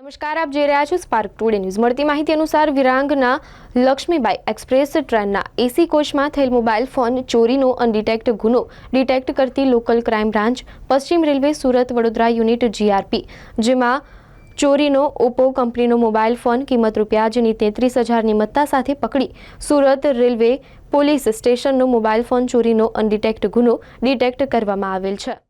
નમસ્કાર, આપ જોઈ રહ્યા છો સ્પાર્ક ટુડે ન્યૂઝ મળતી માહિતી અનુસાર વિરાંગના લક્ષ્મીબાઈ એક્સપ્રેસ ટ્રેનના એસી કોચમાં થયેલ મોબાઈલ ફોન ચોરીનો અનડિટેક્ટ ગુનો ડિટેક્ટ કરતી લોકલ ક્રાઇમ બ્રાન્ચ, પશ્ચિમ railway, Surat, Vadodara unit GRP, જેમાં ચોરીનો ઓપ્પો કંપનીનો મોબાઈલ ફોન કિંમત રૂપિયા જેની તેત્રીસ હજારની મત્તા સાથે પકડી સુરત રેલવે પોલીસ સ્ટેશનનો મોબાઈલ ફોન ચોરીનો અનડિટેક્ટ ગુનો ડિટેક્ટ કરવામાં આવેલ છે.